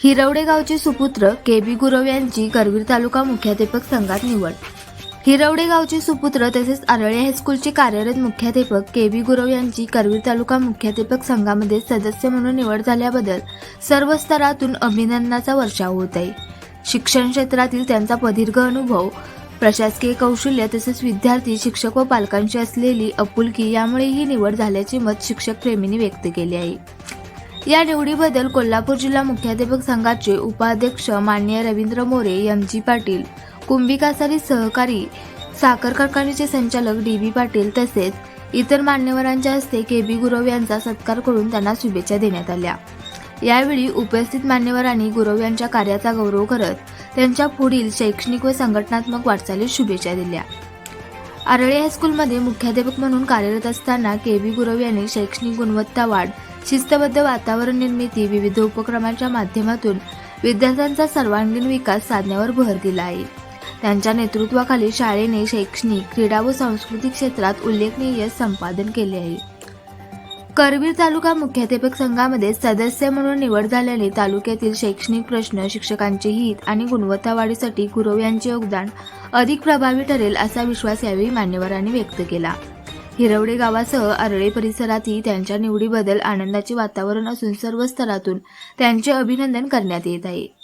हिरवडे गावचे सुपुत्र के बी गुरव यांची करवीर तालुका मुख्याध्यापक संघात निवड. हिरवडे गावचे सुपुत्र तसेच आरळे हायस्कूलचे कार्यरत मुख्याध्यापक के बी गुरव यांची करवीर तालुका मुख्याध्यापक संघामध्ये सदस्य म्हणून निवड झाल्याबद्दल सर्व स्तरातून अभिनंदनाचा वर्षाव होत आहे. शिक्षण क्षेत्रातील त्यांचा प्रदीर्घ अनुभव प्रशासकीय कौशल्य तसेच विद्यार्थी शिक्षक व पालकांशी असलेली आपुलकी यामुळे ही निवड झाल्याचे मत शिक्षक प्रेमींनी व्यक्त केले आहे. या निवडीबद्दल कोल्हापूर जिल्हा मुख्याध्यापक संघाचे उपाध्यक्ष मान्य रवींद्र मोरे एम जी पाटील कुंभिकासारी सहकारी साखर कारखान्याचे संचालक डी बी पाटील तसेच इतर मान्यवरांच्या हस्ते के बी गुरव यांचा सत्कार करून त्यांना शुभेच्छा देण्यात आल्या. यावेळी उपस्थित मान्यवरांनी गुरव यांच्या कार्याचा गौरव करत त्यांच्या पुढील शैक्षणिक व संघटनात्मक वाटचालीस शुभेच्छा दिल्या. आरळे हायस्कूलमध्ये मुख्याध्यापक म्हणून कार्यरत असताना के बी गुरव यांनी शैक्षणिक गुणवत्ता वाढ शिस्तबद्ध वातावरण निर्मिती विविध उपक्रमांच्या माध्यमातून विद्यार्थ्यांचा सर्वांगीण विकास साधण्यावर भर दिला आहे. त्यांच्या नेतृत्वाखाली शाळेने शैक्षणिक क्रीडा व सांस्कृतिक क्षेत्रात उल्लेखनीय संपादन केले आहे. करवीर तालुका मुख्याध्यापक संघामध्ये सदस्य म्हणून निवड झाल्याने तालुक्यातील शैक्षणिक प्रश्न शिक्षकांचे हित आणि गुणवत्ता वाढीसाठी गुरव यांचे योगदान अधिक प्रभावी ठरेल असा विश्वास यावेळी मान्यवरांनी व्यक्त केला. हिरवडे गावासह आरळे परिसरातही त्यांच्या निवडीबद्दल आनंदाचे वातावरण असून सर्व स्तरातून त्यांचे अभिनंदन करण्यात येत आहे.